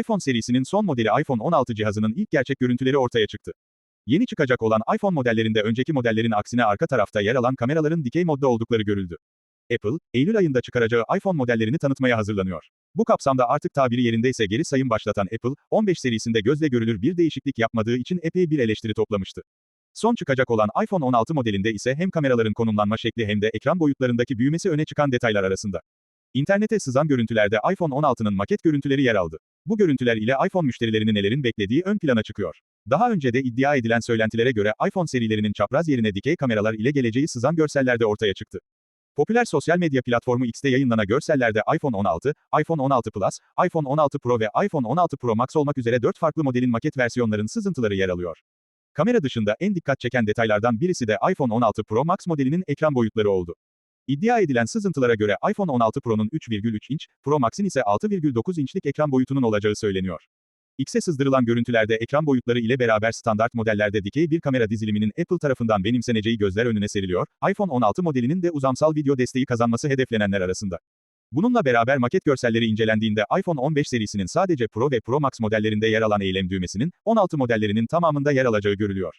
iPhone serisinin son modeli iPhone 16 cihazının ilk gerçek görüntüleri ortaya çıktı. Yeni çıkacak olan iPhone modellerinde önceki modellerin aksine arka tarafta yer alan kameraların dikey modda oldukları görüldü. Apple, Eylül ayında çıkaracağı iPhone modellerini tanıtmaya hazırlanıyor. Bu kapsamda artık tabiri yerindeyse geri sayım başlatan Apple, 15 serisinde gözle görülür bir değişiklik yapmadığı için epey bir eleştiri toplamıştı. Son çıkacak olan iPhone 16 modelinde ise hem kameraların konumlanma şekli hem de ekran boyutlarındaki büyümesi öne çıkan detaylar arasında. İnternete sızan görüntülerde iPhone 16'nın maket görüntüleri yer aldı. Bu görüntüler ile iPhone müşterilerini nelerin beklediği ön plana çıkıyor. Daha önce de iddia edilen söylentilere göre iPhone serilerinin çapraz yerine dikey kameralar ile geleceği sızan görsellerde ortaya çıktı. Popüler sosyal medya platformu X'te yayınlanan görsellerde iPhone 16, iPhone 16 Plus, iPhone 16 Pro ve iPhone 16 Pro Max olmak üzere 4 farklı modelin maket versiyonlarının sızıntıları yer alıyor. Kamera dışında en dikkat çeken detaylardan birisi de iPhone 16 Pro Max modelinin ekran boyutları oldu. İddia edilen sızıntılara göre iPhone 16 Pro'nun 3,3 inç, Pro Max'in ise 6,9 inçlik ekran boyutunun olacağı söyleniyor. X'e sızdırılan görüntülerde ekran boyutları ile beraber standart modellerde dikey bir kamera diziliminin Apple tarafından benimseneceği gözler önüne seriliyor, iPhone 16 modelinin de uzamsal video desteği kazanması hedeflenenler arasında. Bununla beraber maket görselleri incelendiğinde iPhone 15 serisinin sadece Pro ve Pro Max modellerinde yer alan eylem düğmesinin, 16 modellerinin tamamında yer alacağı görülüyor.